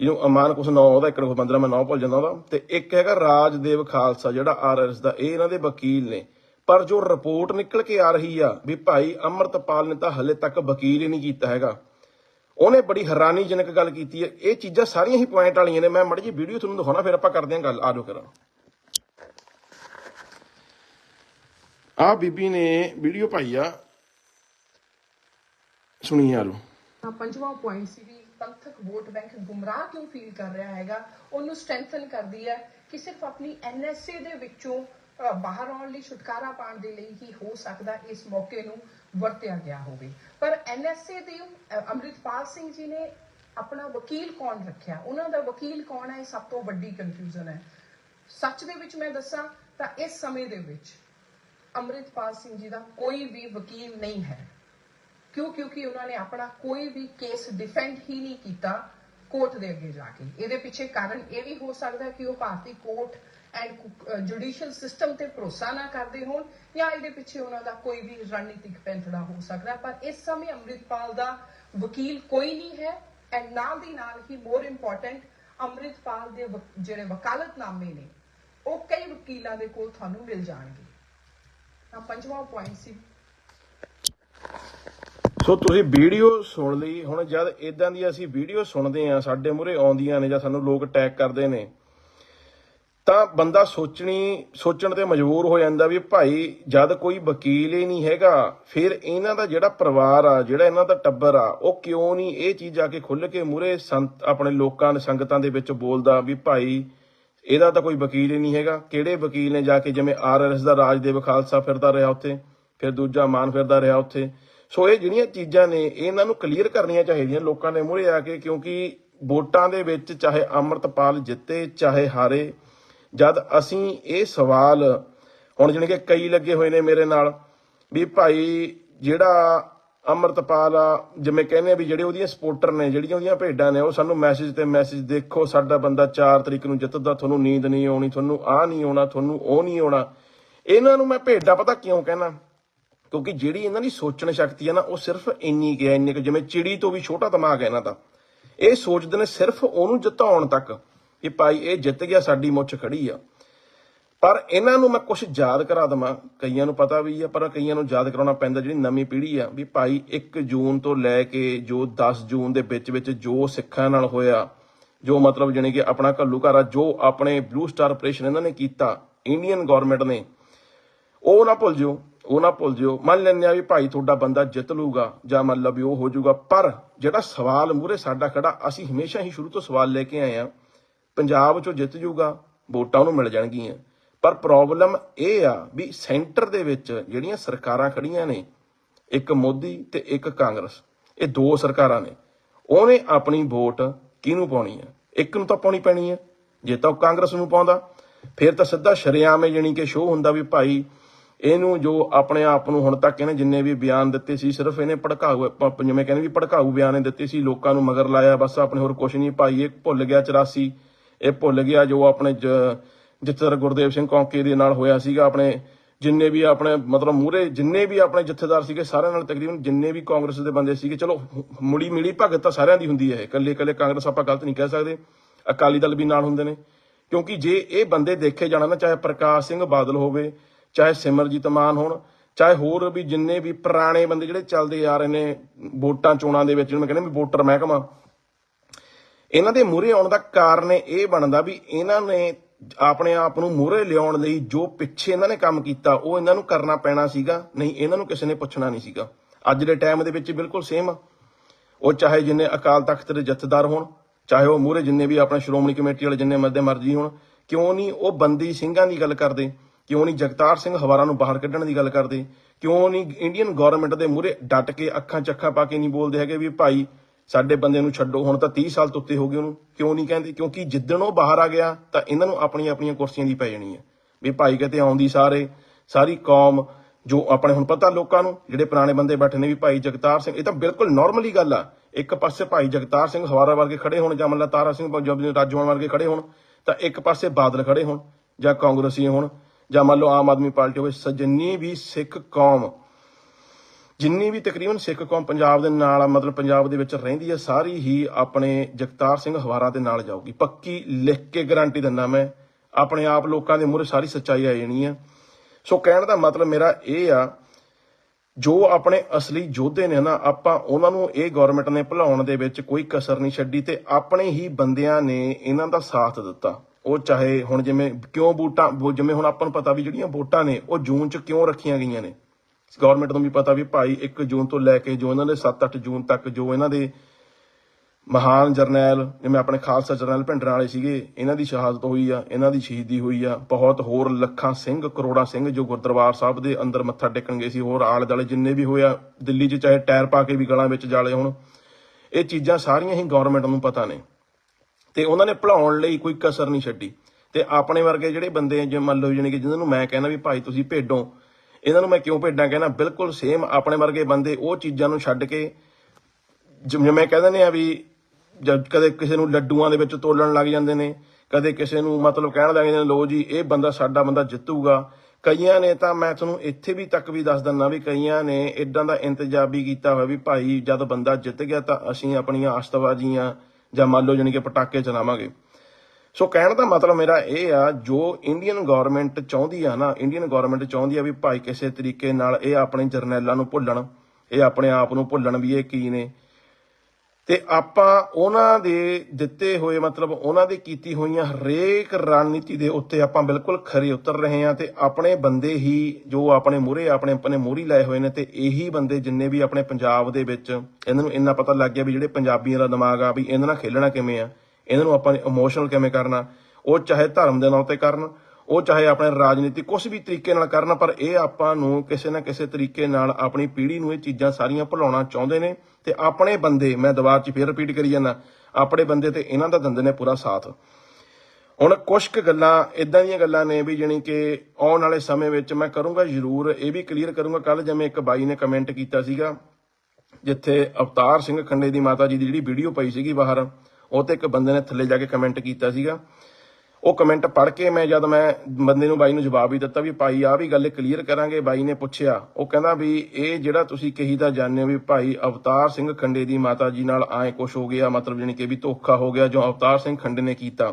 ਇਹਨੂੰ ਅਮਾਨ ਕੁਛ ਨਾਂ ਉਹਦਾ ਇੱਕ ਬੰਦੇ ਦਾ ਮੈਂ ਨਾਂ ਭੁੱਲ ਜਾਂਦਾ ਉਹਦਾ। ਤੇ ਇੱਕ ਹੈਗਾ ਰਾਜਦੇਵ ਖਾਲਸਾ ਜਿਹੜਾ ਆਰਐਸ ਦਾ ਇਹ ਇਹਨਾਂ ਦੇ ਵਕੀਲ ਨੇ। ਪਰ ਜੋ ਰਿਪੋਰਟ ਨਿਕਲ ਕੇ ਆ ਰਹੀ ਆ ਵੀ ਭਾਈ ਅਮਰਤਪਾਲ ਨੇ ਤਾਂ ਹਲੇ ਤੱਕ ਵਕੀਲ ਹੀ ਨਹੀਂ ਕੀਤਾ ਹੈਗਾ। ਉਹਨੇ ਬੜੀ ਹੈਰਾਨੀਜਨਕ ਗੱਲ ਕੀਤੀ ਹੈ। ਇਹ ਚੀਜ਼ਾਂ ਸਾਰੀਆਂ ਹੀ ਪੁਆਇੰਟ ਵਾਲੀਆਂ ਨੇ। ਮੈਂ ਮੜੀ ਜੀ ਵੀਡੀਓ ਤੁਹਾਨੂੰ ਦਿਖਾਉਣਾ ਫਿਰ ਆਪਾਂ ਕਰਦੇ ਹਾਂ ਗੱਲ। ਆਜੋ ਕਰਾਂ। ਆ ਬੀਬੀ ਨੇ ਵੀਡੀਓ ਪਾਈ ਆ। ਸੁਣੀ ਯਾਰੋ ਹਾਂ, ਪੰਜਵਾਂ ਪੁਆਇੰਟ ਸੀ ਵੀ ਪੰਥਕ ਵੋਟ ਬੈਂਕ ਗੁੰਮਰਾਹ ਕਿਉਂ ਫੀਲ ਕਰ ਰਿਹਾ ਹੈਗਾ? ਉਹਨੂੰ ਸਟਰੈਂਥਨ ਕਰਦੀ ਹੈ ਕਿ ਸਿਰਫ ਆਪਣੀ ਐਨਐਸਏ ਦੇ ਵਿੱਚੋਂ ਬਾਹਰ ਆਉਣ ਲਈ ਛੁਟਕਾਰਾ ਪਾਉਣ ਦੇ ਲਈ ਹੀ ਹੋ ਸਕਦਾ ਇਸ ਮੌਕੇ ਨੂੰ ਵਰਤਿਆ ਗਿਆ ਹੋਵੇ। ਪਰ ਐਨਐਸਏ ਦੇ ਅਹ, ਅੰਮ੍ਰਿਤਪਾਲ ਸਿੰਘ ਜੀ ਨੇ ਆਪਣਾ ਵਕੀਲ ਕੌਣ ਰੱਖਿਆ? ਉਹਨਾਂ ਦਾ ਵਕੀਲ ਕੌਣ ਹੈ? ਇਹ ਸਭ ਤੋਂ ਵੱਡੀ ਕਨਫਿਊਜ਼ਨ ਹੈ। ਸੱਚ ਦੇ ਵਿੱਚ ਮੈਂ ਦੱਸਾਂ ਤਾਂ ਇਸ ਸਮੇਂ ਦੇ ਵਿੱਚ ਅੰਮ੍ਰਿਤਪਾਲ ਸਿੰਘ ਜੀ ਦਾ ਕੋਈ ਵੀ ਵਕੀਲ ਨਹੀਂ ਹੈ। ਕਿਉਂ? ਕਿਉਂਕਿ ਉਹਨਾਂ ਨੇ ਆਪਣਾ ਕੋਈ ਵੀ ਕੇਸ ਡਿਫੈਂਡ ਹੀ ਨਹੀਂ ਕੀਤਾ ਕੋਰਟ ਦੇ ਅੱਗੇ ਜਾ ਕੇ। ਇਹਦੇ ਪਿੱਛੇ ਕਾਰਨ ਇਹ ਵੀ ਹੋ ਸਕਦਾ ਕਿ ਉਹ ਭਾਰਤੀ ਕੋਰਟ ਐਂਡ ਜੁਡੀਸ਼ੀਅਲ ਸਿਸਟਮ ਤੇ ਭਰੋਸਾ ਨਾ ਕਰਦੇ ਹੋਣ ਜਾਂ ਇਹਦੇ ਪਿੱਛੇ ਉਹਨਾਂ ਦਾ ਕੋਈ ਵੀ ਰਣਨੀਤਿਕ ਪੈਂਤੜਾ ਹੋ ਸਕਦਾ ਪਰ ਇਸ ਸਮੇਂ ਅੰਮ੍ਰਿਤਪਾਲ ਦਾ ਵਕੀਲ ਕੋਈ ਨਹੀਂ ਹੈ ਐਂਡ ਨਾਲ ਦੀ ਨਾਲ ਹੀ ਮੋਰ ਇੰਪੋਰਟੈਂਟ ਅੰਮ੍ਰਿਤਪਾਲ ਦੇ ਜਿਹੜੇ ਵਕਾਲਤਨਾਮੇ ਨੇ, ਉਹ ਕਈ ਵਕੀਲਾਂ ਦੇ ਕੋਲ ਤੁਹਾਨੂੰ ਮਿਲ ਜਾਣਗੇ। ਤਾਂ ਪੰਜਵਾਂ ਪੁਆਇੰਟ ਸੀ ਸੋ ਤੁਸੀਂ ਵੀਡੀਓ ਸੁਣ ਲਈ, ਹੁਣ ਜਦ ਇਦਾਂ ਦੀ ਅਸੀਂ ਵੀਡੀਓ ਸੁਣਦੇ ਆ ਸਾਡੇ ਮੂਹਰੇ ਆਉਂਦੀਆਂ ਨੇ ਜਾਂ ਸਾਨੂੰ ਲੋਕ ਟੈਗ ਕਰਦੇ ਨੇ, ਤਾਂ ਬੰਦਾ ਸੋਚਣੀ, ਸੋਚਣ ਤੇ ਮਜਬੂਰ ਹੋ ਜਾਂਦਾ ਵੀ ਭਾਈ ਜਦ ਕੋਈ ਵਕੀਲ ਹੀ ਨਹੀਂ ਹੈਗਾ, ਫਿਰ ਇਹਨਾਂ ਦਾ ਜਿਹੜਾ ਪਰਿਵਾਰ ਆ, ਜਿਹੜਾ ਇਹਨਾਂ ਦਾ ਟੱਬਰ ਆ, ਉਹ ਕਿਉਂ ਨਹੀਂ ਇਹ ਚੀਜ਼ ਆ ਕੇ ਖੁੱਲ ਕੇ ਮੂਹਰੇ ਸੰਤ, ਆਪਣੇ ਲੋਕਾਂ ਦੇ ਸੰਗਤਾਂ ਦੇ ਵਿੱਚ ਬੋਲਦਾ ਵੀ ਭਾਈ ਇਹਦਾ ਤਾਂ ਕੋਈ ਵਕੀਲ ਹੀ ਨਹੀਂ ਹੈਗਾ। ਕਿਹੜੇ ਵਕੀਲ ਨੇ ਜਾ ਕੇ ਜਿਵੇਂ ਆਰਐਸ ਦਾ ਰਾਜਦੇਵ ਖਾਲਸਾ ਫਿਰਦਾ ਰਿਹਾ ਉੱਥੇ, ਫਿਰ ਦੂਜਾ ਮਾਨ ਫਿਰਦਾ ਰਿਹਾ ਉੱਥੇ। ਸੋ ਇਹ ਜਿਹੜੀਆਂ ਚੀਜ਼ਾਂ ਨੇ ਇਹਨਾਂ ਨੂੰ ਕਲੀਅਰ ਕਰਨੀਆਂ ਚਾਹੀਦੀਆਂ ਲੋਕਾਂ ਦੇ ਮੂਹਰੇ ਆ ਕੇ, ਕਿਉਂਕਿ ਵੋਟਾਂ ਦੇ ਵਿੱਚ ਚਾਹੇ ਅਮਰਤਪਾਲ ਜਿੱਤੇ, ਚਾਹੇ ਹਾਰੇ, ਜਦ ਅਸੀਂ ਇਹ ਸਵਾਲ ਹੁਣ ਜਾਣੀ ਕਿ ਕਈ ਲੱਗੇ ਹੋਏ ਨੇ ਮੇਰੇ ਨਾਲ ਵੀ ਭਾਈ ਜਿਹੜਾ ਅਮਰਤਪਾਲ ਆ, ਜਿਵੇਂ ਕਹਿੰਦੇ ਆ ਵੀ ਜਿਹੜੇ ਉਹਦੀਆਂ ਸਪੋਰਟਰ ਨੇ, ਜਿਹੜੀਆਂ ਉਹਦੀਆਂ ਭੇਡਾਂ ਨੇ, ਉਹ ਸਾਨੂੰ ਮੈਸੇਜ ਤੇ ਮੈਸੇਜ ਦੇਖੋ, ਸਾਡਾ ਬੰਦਾ 4 ਤਰੀਕ ਨੂੰ ਜਿੱਤਦਾ, ਤੁਹਾਨੂੰ ਨੀਂਦ ਨਹੀਂ ਆਉਣੀ, ਤੁਹਾਨੂੰ ਆ ਨਹੀਂ ਆਉਣਾ, ਤੁਹਾਨੂੰ ਉਹ ਨਹੀਂ ਆਉਣਾ। ਇਹਨਾਂ ਨੂੰ ਮੈਂ ਭੇਡਾਂ ਪਤਾ ਕਿਉਂ ਕਹਿਣਾ? ਕਿਉਂਕਿ ਜਿਹੜੀ ਇਹਨਾਂ ਦੀ ਸੋਚਣ ਸ਼ਕਤੀ ਹੈ ਨਾ, ਉਹ ਸਿਰਫ ਇੰਨੀ ਕਿ ਹੈ, ਇੰਨੀ ਕਿ, ਜਿਵੇਂ ਚਿੜੀ ਤੋਂ ਵੀ ਛੋਟਾ ਦਿਮਾਗ ਹੈ ਇਹਨਾਂ ਦਾ। ਇਹ ਸੋਚਦੇ ਨੇ ਸਿਰਫ ਉਹਨੂੰ ਜਿਤਾਉਣ ਤੱਕ ਕਿ ਭਾਈ ਇਹ ਜਿੱਤ ਗਿਆ, ਸਾਡੀ ਮੁੱਛ ਖੜੀ ਆ। ਪਰ ਇਹਨਾਂ ਨੂੰ ਮੈਂ ਕੁਝ ਯਾਦ ਕਰਾ ਦਵਾਂ। ਕਈਆਂ ਨੂੰ ਪਤਾ ਵੀ ਆ, ਪਰ ਕਈਆਂ ਨੂੰ ਯਾਦ ਕਰਾਉਣਾ ਪੈਂਦਾ ਜਿਹੜੀ ਨਵੀਂ ਪੀੜ੍ਹੀ ਆ, ਵੀ ਭਾਈ 1 ਜੂਨ ਤੋਂ ਲੈ ਕੇ ਜੋ 10 ਜੂਨ ਦੇ ਵਿੱਚ ਵਿੱਚ ਜੋ ਸਿੱਖਾਂ ਨਾਲ ਹੋਇਆ, ਜੋ ਮਤਲਬ ਜਾਣੀ ਕਿ ਆਪਣਾ ਘੱਲੂ ਘੱਲੂਘਾਰਾ, ਜੋ ਆਪਣੇ ਬਲੂ ਸਟਾਰ ਆਪਰੇਸ਼ਨ ਇਹਨਾਂ ਨੇ ਕੀਤਾ ਇੰਡੀਅਨ ਗਵਰਨਮੈਂਟ ਨੇ, ਉਹ ਨਾ ਭੁੱਲ ਜਿਓ। ਉਹ ਨਾ ਭੁੱਲ ਜਿਓ। ਮੰਨ ਲੈਂਦੇ ਆ ਵੀ ਭਾਈ ਤੁਹਾਡਾ ਬੰਦਾ ਜਿੱਤ ਲੂਗਾ ਜਾਂ ਮਤਲਬ ਵੀ ਉਹ ਹੋ ਜਾਊਗਾ ਪਰ ਜਿਹੜਾ ਸਵਾਲ ਮੂਰੇ ਸਾਡਾ ਖੜਾ, ਅਸੀਂ ਹਮੇਸ਼ਾ ਹੀ ਸ਼ੁਰੂ ਤੋਂ ਸਵਾਲ ਲੈ ਕੇ ਆਏ ਆ ਪੰਜਾਬ ਚੋਂ ਜਿੱਤ ਜਾਊਗਾ ਵੋਟਾਂ ਉਹਨੂੰ ਮਿਲ ਜਾਣਗੀਆਂ। ਪਰ ਪ੍ਰੋਬਲਮ ਇਹ ਆ ਵੀ ਸੈਂਟਰ ਦੇ ਵਿੱਚ ਜਿਹੜੀਆਂ ਸਰਕਾਰਾਂ ਖੜੀਆਂ ਨੇ, ਇੱਕ ਮੋਦੀ ਤੇ ਇੱਕ ਕਾਂਗਰਸ, ਇਹ ਦੋ ਸਰਕਾਰਾਂ ਨੇ। ਉਹਨੇ ਆਪਣੀ ਵੋਟ ਕਿਹਨੂੰ ਪਾਉਣੀ ਹੈ ਇੱਕ ਨੂੰ ਤਾਂ ਪਾਉਣੀ ਪੈਣੀ ਹੈ ਜੇ ਤਾਂ ਉਹ ਕਾਂਗਰਸ ਨੂੰ ਪਾਉਂਦਾ। ਫਿਰ ਤਾਂ ਸਿੱਧਾ ਸ਼ਰੇਆਮ ਇਹ ਜਾਣੀ ਕਿ ਸ਼ੋਅ ਹੁੰਦਾ ਵੀ ਭਾਈ ਇਹਨੂੰ ਜੋ ਆਪਣੇ ਆਪ ਨੂੰ ਹੁਣ ਤੱਕ ਇਹਨੇ ਜਿੰਨੇ ਵੀ ਬਿਆਨ ਦਿੱਤੇ ਸੀ, ਸਿਰਫ ਇਹਨੇ ਭੜਕਾਊ ਪ- ਜਿਵੇਂ ਕਹਿੰਦੇ ਵੀ ਭੜਕਾਊ ਬਿਆਨ ਦਿੱਤੇ ਸੀ, ਲੋਕਾਂ ਨੂੰ ਮਗਰ ਲਾਇਆ, ਬਸ ਆਪਣੇ ਹੋਰ ਕੁਝ ਨਹੀਂ ਭਾਈ, ਇਹ ਭੁੱਲ ਗਿਆ 84 ਇਹ ਭੁੱਲ ਗਿਆ ਜੋ ਆਪਣੇ ਜ- ਜਿੱਥੇ ਗੁਰਦੇਵ ਸਿੰਘ ਕੌਂਕੇ ਦੇ ਨਾਲ ਹੋਇਆ ਸੀਗਾ, ਆਪਣੇ ਜਿੰਨੇ ਵੀ ਆਪਣੇ, ਮਤਲਬ ਮੂਰੇ ਜਿੰਨੇ ਵੀ ਆਪਣੇ ਜਥੇਦਾਰ ਸੀਗੇ, ਸਾਰਿਆਂ ਨਾਲ ਤਕਰੀਬਨ ਜਿੰਨੇ ਵੀ ਕਾਂਗਰਸ ਦੇ ਬੰਦੇ ਸੀਗੇ, ਚਲੋ ਮੁੜੀ ਮਿਲੀ ਭਗਤ ਤਾਂ ਸਾਰਿਆਂ ਦੀ ਹੁੰਦੀ ਹੈ, ਇਕੱਲੇ ਇਕੱਲੇ ਕਾਂਗਰਸ ਆਪਾਂ ਗਲਤ ਨਹੀਂ ਕਹਿ ਸਕਦੇ, ਅਕਾਲੀ ਦਲ ਵੀ ਨਾਲ ਹੁੰਦੇ ਨੇ, ਕਿਉਂਕਿ ਜੇ ਇਹ ਬੰਦੇ ਦੇਖੇ ਜਾਣਾ ਨਾ, ਚਾਹੇ ਪ੍ਰਕਾਸ਼ ਸਿੰਘ ਬਾਦਲ ਹੋਵੇ ਚਾਹੇ ਸਿਮਰਜੀਤ ਮਾਨ ਹੋਣ, ਚਾਹੇ ਹੋਰ ਵੀ ਜਿੰਨੇ ਵੀ ਪੁਰਾਣੇ ਬੰਦੇ ਜਿਹੜੇ ਚੱਲਦੇ ਆ ਰਹੇ ਨੇ ਵੋਟਾਂ ਚੋਣਾਂ ਦੇ ਵਿੱਚ, ਜਿਹਨੂੰ ਮੈਂ ਕਹਿੰਦਾ ਵੀ ਵੋਟਰ ਮਹਿਕਮਾ। ਇਹਨਾਂ ਦੇ ਮੂਹਰੇ ਆਉਣ ਦਾ ਕਾਰਨ ਇਹ ਬਣਦਾ ਵੀ ਇਹਨਾਂ ਨੇ ਆਪਣੇ ਆਪ ਨੂੰ ਮੂਹਰੇ ਲਿਆਉਣ ਲਈ ਜੋ ਪਿੱਛੇ ਇਹਨਾਂ ਨੇ ਕੰਮ ਕੀਤਾ, ਉਹ ਇਹਨਾਂ ਨੂੰ ਕਰਨਾ ਪੈਣਾ ਸੀਗਾ, ਨਹੀਂ, ਇਹਨਾਂ ਨੂੰ ਕਿਸੇ ਨੇ ਪੁੱਛਣਾ ਨਹੀਂ ਸੀਗਾ। ਅੱਜ ਦੇ ਟਾਈਮ ਦੇ ਵਿੱਚ ਬਿਲਕੁਲ ਸੇਮ ਆ। ਉਹ ਚਾਹੇ ਜਿੰਨੇ ਅਕਾਲ ਤਖਤ ਦੇ ਜਥੇਦਾਰ ਹੋਣ, ਚਾਹੇ ਉਹ ਮੂਹਰੇ ਜਿੰਨੇ ਵੀ ਆਪਣੇ ਸ਼੍ਰੋਮਣੀ ਕਮੇਟੀ ਵਾਲੇ ਜਿੰਨੇ ਮੱਦੇ ਮਰਜ਼ੀ ਹੋਣ, ਕਿਉਂ ਨਹੀਂ ਉਹ ਬੰਦੀ ਸਿੰਘਾਂ ਦੀ ਗੱਲ ਕਰਦੇ? ਕਿਉਂ ਨਹੀਂ ਜਗਤਾਰ ਸਿੰਘ ਹਵਾਰਾ ਨੂੰ ਬਾਹਰ ਕੱਢਣ ਦੀ ਗੱਲ ਕਰਦੇ? ਕਿਉਂ ਨਹੀਂ ਇੰਡੀਅਨ ਗਵਰਨਮੈਂਟ ਦੇ ਮੂਹਰੇ ਡਟ ਕੇ ਅੱਖਾਂ ਚੱਖਾਂ ਪਾ ਕੇ ਨਹੀਂ ਬੋਲਦੇ ਹੈਗੇ ਵੀ ਭਾਈ ਸਾਡੇ ਬੰਦੇ ਨੂੰ ਛੱਡੋ, ਹੁਣ ਤਾਂ 30 ਸਾਲ ਤੋਂ ਉੱਤੇ ਹੋ ਗਏ ਉਹਨੂੰ। ਕਿਉਂ ਨਹੀਂ ਕਹਿੰਦੇ? ਕਿਉਂਕਿ ਜਿੱਦਣ ਉਹ ਬਾਹਰ ਆ ਗਿਆ, ਤਾਂ ਇਹਨਾਂ ਨੂੰ ਆਪਣੀਆਂ ਆਪਣੀਆਂ ਕੁਰਸੀਆਂ ਦੀ ਪੈ ਜਾਣੀ ਹੈ ਵੀ ਭਾਈ ਕਿਤੇ ਆਉਂਦੀ ਸਾਰੇ, ਸਾਰੀ ਕੌਮ ਜੋ ਆਪਣੇ ਹੁਣ ਪਤਾ ਲੋਕਾਂ ਨੂੰ, ਜਿਹੜੇ ਪੁਰਾਣੇ ਬੰਦੇ ਬੈਠੇ ਨੇ ਵੀ ਭਾਈ ਜਗਤਾਰ ਸਿੰਘ, ਇਹ ਤਾਂ ਬਿਲਕੁਲ ਨਾਰਮਲੀ ਗੱਲ ਆ। ਇੱਕ ਪਾਸੇ ਭਾਈ ਜਗਤਾਰ ਸਿੰਘ ਹਵਾਰਾ ਵਰਗੇ ਖੜੇ ਹੋਣ, ਜਾਂ ਮੱਲਾ ਤਾਰਾ ਸਿੰਘ ਪੰਜਾਬ ਦੇ ਰਾਜੋਂ ਵਰਗੇ ਖੜੇ ਹੋਣ, ਤਾਂ ਇੱਕ ਪਾਸੇ ਬਾਦਲ ਖੜੇ ਹੋਣ, ਜਾਂ ਕਾਂਗਰਸੀ ਹੋਣ। ਜਾਂ ਮੰਨ ਲਓ ਆਮ ਆਦਮੀ ਪਾਰਟੀ ਹੋਵੇ ਸਜਨੀ ਵੀ ਸਿੱਖ ਕੌਮ, ਜਿੰਨੀ ਵੀ ਤਕਰੀਬਨ ਸਿੱਖ ਕੌਮ ਪੰਜਾਬ ਦੇ ਨਾਲ ਮਤਲਬ ਪੰਜਾਬ ਦੇ ਵਿੱਚ ਰਹਿੰਦੀ ਹੈ ਸਾਰੀ ਹੀ ਆਪਣੇ ਜਗਤਾਰ ਸਿੰਘ ਹਵਾਰਾ ਦੇ ਨਾਲ ਜਾਊਗੀ। ਪੱਕੀ ਲਿਖ ਕੇ ਗਾਰੰਟੀ ਦਿੰਦਾ ਮੈਂ, ਆਪਣੇ ਆਪ ਲੋਕਾਂ ਦੇ ਮੂਹਰੇ ਸਾਰੀ ਸੱਚਾਈ ਆ ਜਾਣੀ ਆ। ਸੋ ਕਹਿਣ ਦਾ ਮਤਲਬ ਮੇਰਾ ਇਹ ਆ, ਜੋ ਆਪਣੇ ਅਸਲੀ ਯੋਧੇ ਨੇ ਨਾ, ਆਪਾਂ ਉਹਨਾਂ ਨੂੰ ਇਹ ਗਵਰਨਮੈਂਟ ਨੇ ਭੁਲਾਉਣ ਦੇ ਵਿੱਚ ਕੋਈ ਕਸਰ ਨਹੀਂ ਛੱਡੀ ਤੇ ਆਪਣੇ ਹੀ ਬੰਦਿਆਂ ਨੇ ਇਹਨਾਂ ਦਾ ਸਾਥ ਦਿੱਤਾ। ਉਹ ਚਾਹੇ ਹੁਣ ਜਿਵੇਂ ਕਿਉਂ ਬੂਟਾਂ ਵੋ ਜਿਵੇਂ ਹੁਣ ਆਪਾਂ ਨੂੰ ਪਤਾ ਵੀ ਜਿਹੜੀਆਂ ਵੋਟਾਂ ਨੇ, ਉਹ ਜੂਨ ਚ ਕਿਉਂ ਰੱਖੀਆਂ ਗਈਆਂ ਨੇ? ਗਵਰਨਮੈਂਟ ਨੂੰ ਵੀ ਪਤਾ ਵੀ ਭਾਈ 1 ਜੂਨ ਤੋਂ ਲੈ ਕੇ ਜੋ ਇਹਨਾਂ ਦੇ 7-8 ਜੂਨ ਤੱਕ ਜੋ ਇਹਨਾਂ ਦੇ ਮਹਾਨ ਜਰਨੈਲ, ਜਿਵੇਂ ਆਪਣੇ ਖਾਲਸਾ ਜਰਨੈਲ ਭਿੰਡਰ ਵਾਲੇ ਸੀਗੇ, ਇਹਨਾਂ ਦੀ ਸ਼ਹਾਦਤ ਹੋਈ ਆ, ਇਹਨਾਂ ਦੀ ਸ਼ਹੀਦੀ ਹੋਈ ਆ, ਬਹੁਤ ਹੋਰ ਲੱਖਾਂ ਸਿੰਘ, ਕਰੋੜਾਂ ਸਿੰਘ ਜੋ ਗੁਰਦਰਬਾਰ ਸਾਹਿਬ ਦੇ ਅੰਦਰ ਮੱਥਾ ਟੇਕਣ ਗਏ ਸੀ, ਹੋਰ ਆਲੇ ਦਾਲੇ ਜਿੰਨੇ ਵੀ ਹੋਇਆ ਦਿੱਲੀ 'ਚ ਚਾਹੇ ਟਾਇਰ ਪਾ ਕੇ ਵੀ ਗਲਾਂ ਵਿੱਚ ਜਾਲੇ ਹੁਣ, ਇਹ ਚੀਜ਼ਾਂ ਸਾਰੀਆਂ ਹੀ ਗਵਰਨਮੈਂਟ ਨੂੰ ਪਤਾ ਨੇ। ਤੇ ਉਹਨਾਂ ਨੇ ਭੁਲਾਉਣ ਲਈ ਕੋਈ ਕਸਰ ਨਹੀਂ ਛੱਡੀ। ਤੇ ਆਪਣੇ ਵਰਗੇ ਜਿਹੜੇ ਬੰਦੇ ਜੇ ਮੰਨ ਲਓ ਜਾਣੀ ਕਿ ਜਿਹਨਾਂ ਨੂੰ ਮੈਂ ਕਹਿੰਦਾ ਵੀ ਭਾਈ ਤੁਸੀਂ ਭੇਡੋ, ਇਹਨਾਂ ਨੂੰ ਮੈਂ ਕਿਉਂ ਭੇਡਾਂ ਕਹਿੰਦਾ? ਬਿਲਕੁਲ ਸੇਮ ਆਪਣੇ ਵਰਗੇ ਬੰਦੇ ਉਹ ਚੀਜ਼ਾਂ ਨੂੰ ਛੱਡ ਕੇ, ਜਿਵੇਂ ਮੈਂ ਕਹਿ ਦਿੰਦੇ ਆ ਵੀ ਜਦ ਕਦੇ ਕਿਸੇ ਨੂੰ ਲੱਡੂਆਂ ਦੇ ਵਿੱਚ ਤੋਲਣ ਲੱਗ ਜਾਂਦੇ ਨੇ, ਕਦੇ ਕਿਸੇ ਨੂੰ ਮਤਲਬ ਕਹਿਣ ਲੱਗ ਜਾਂਦੇ ਨੇ ਲੋ ਜੀ, ਇਹ ਬੰਦਾ ਸਾਡਾ ਬੰਦਾ ਜਿੱਤੂਗਾ। ਕਈਆਂ ਨੇ ਤਾਂ ਮੈਂ ਤੁਹਾਨੂੰ ਇੱਥੇ ਵੀ ਤੱਕ ਵੀ ਦੱਸ ਦਿੰਦਾ ਵੀ ਕਈਆਂ ਨੇ ਇਦਾਂ ਦਾ ਇੰਤਜ਼ਾਮ ਵੀ ਕੀਤਾ ਹੋਇਆ ਵੀ ਭਾਈ ਜਦ ਬੰਦਾ ਜਿੱਤ ਗਿਆ ਤਾਂ ਅਸੀਂ ਆਪਣੀਆਂ ਆਸ਼ਤਵਾਜੀਆਂ ਜਾਂ ਮੰਨ ਲਓ ਜਾਣੀ ਕਿ ਪਟਾਕੇ ਚਲਾਵਾਂਗੇ। ਸੋ ਕਹਿਣ ਦਾ ਮਤਲਬ ਮੇਰਾ ਇਹ ਆ, ਜੋ ਇੰਡੀਅਨ ਗਵਰਨਮੈਂਟ ਚਾਹੁੰਦੀ ਆ ਨਾ ਇੰਡੀਅਨ ਗਵਰਨਮੈਂਟ ਚਾਹੁੰਦੀ ਆ ਵੀ ਭਾਈ ਕਿਸੇ ਤਰੀਕੇ ਨਾਲ ਇਹ ਆਪਣੇ ਜਰਨੈਲਾਂ ਨੂੰ ਭੁੱਲਣ, ਇਹ ਆਪਣੇ ਆਪ ਨੂੰ ਭੁੱਲਣ ਵੀ ਇਹ ਕੀ ਨੇ। ਤੇ ਆਪਾਂ ਉਹਨਾਂ ਦੇ ਦਿੱਤੇ ਹੋਏ ਮਤਲਬ ਉਹਨਾਂ ਦੇ ਕੀਤੀ ਹੋਈਆਂ ਹਰੇਕ ਰਣਨੀਤੀ ਦੇ ਉੱਤੇ ਆਪਾਂ ਬਿਲਕੁਲ ਖਰੇ ਉਤਰ ਰਹੇ ਹਾਂ ਤੇ ਆਪਣੇ ਬੰਦੇ ਹੀ ਜੋ ਆਪਣੇ ਮੂਹਰੇ, ਆਪਣੇ ਆਪਣੇ ਮੂਹਰੀ ਲਾਏ ਹੋਏ ਨੇ ਤੇ ਇਹੀ ਬੰਦੇ ਜਿੰਨੇ ਵੀ ਆਪਣੇ ਪੰਜਾਬ ਦੇ ਵਿੱਚ ਇਹਨਾਂ ਨੂੰ ਇੰਨਾ ਪਤਾ ਲੱਗ ਗਿਆ ਵੀ ਜਿਹੜੇ ਪੰਜਾਬੀਆਂ ਦਾ ਦਿਮਾਗ ਆ ਵੀ ਇਹਨਾਂ ਨਾਲ ਖੇਲਣਾ ਕਿਵੇਂ ਆ, ਇਹਨਾਂ ਨੂੰ ਆਪਾਂ ਇਮੋਸ਼ਨਲ ਕਿਵੇਂ ਕਰਨਾ, ਉਹ ਚਾਹੇ ਧਰਮ ਦੇ ਨਾਂ ਤੇ ਕਰਨ ਉਹ ਚਾਹੇ ਆਪਣੇ ਰਾਜਨੀਤੀ ਕੁਝ ਵੀ ਤਰੀਕੇ ਨਾਲ ਕਰਨ, ਪਰ ਇਹ ਆਪਾਂ ਨੂੰ ਕਿਸੇ ਨਾ ਕਿਸੇ ਤਰੀਕੇ ਨਾਲ ਆਪਣੀ ਪੀੜ੍ਹੀ ਨੂੰ ਇਹ ਚੀਜ਼ਾਂ ਸਾਰੀਆਂ ਭੁਲਾਉਣਾ ਚਾਹੁੰਦੇ ਨੇ ਤੇ ਆਪਣੇ ਬੰਦੇ, ਮੈਂ ਦੁਬਾਰਾ ਚ ਫੇਰ ਰਿਪੀਟ ਕਰੀ ਜਾਂਦਾ, ਆਪਣੇ ਬੰਦੇ ਤੇ ਇਹਨਾਂ ਦਾ ਦੰਦੇ ਨੇ ਪੂਰਾ ਸਾਥ। ਹੁਣ ਕੁਝ ਕੁ ਗੱਲਾਂ ਇਦਾਂ ਦੀਆਂ ਗੱਲਾਂ ਨੇ ਵੀ ਜਾਣੀ ਕਿ ਆਉਣ ਵਾਲੇ ਸਮੇਂ ਵਿੱਚ ਮੈਂ ਕਰੂੰਗਾ ਜ਼ਰੂਰ, ਇਹ ਵੀ ਕਲੀਅਰ ਕਰੂੰਗਾ। ਕੱਲ ਜਿਵੇਂ ਇੱਕ ਬਾਈ ਨੇ ਕਮੈਂਟ ਕੀਤਾ ਸੀਗਾ, ਜਿੱਥੇ ਅਵਤਾਰ ਸਿੰਘ ਖੰਡੇ ਦੀ ਮਾਤਾ ਜੀ ਦੀ ਜਿਹੜੀ ਵੀਡੀਓ ਪਈ ਸੀਗੀ ਬਾਹਰ, ਉਹ ਤੇ ਇੱਕ ਬੰਦੇ ਨੇ ਥੱਲੇ ਜਾ ਕੇ ਕਮੈਂਟ ਕੀਤਾ ਸੀਗਾ। ਉਹ ਕਮੈਂਟ ਪੜ੍ਹ ਕੇ ਮੈਂ ਜਦ ਮੈਂ ਬੰਦੇ ਨੂੰ ਬਾਈ ਨੂੰ ਜਵਾਬ ਵੀ ਦਿੱਤਾ ਵੀ ਭਾਈ ਆ ਵੀ ਗੱਲ ਕਲੀਅਰ ਕਰਾਂਗੇ, ਬਾਈ ਨੇ ਪੁੱਛਿਆ। ਉਹ ਕਹਿੰਦਾ ਵੀ ਇਹ ਜਿਹੜਾ ਤੁਸੀਂ ਕਹੀਦਾ ਜਾਣਦੇ ਹੋ ਵੀ ਭਾਈ ਅਵਤਾਰ ਸਿੰਘ ਖੰਡੇ ਦੀ ਮਾਤਾ ਜੀ ਨਾਲ ਆਏ ਕੁਝ ਹੋ ਗਿਆ, ਮਤਲਬ ਜਾਣੀ ਕਿ ਵੀ ਧੋਖਾ ਹੋ ਗਿਆ ਜੋ ਅਵਤਾਰ ਸਿੰਘ ਖੰਡੇ ਨੇ ਕੀਤਾ।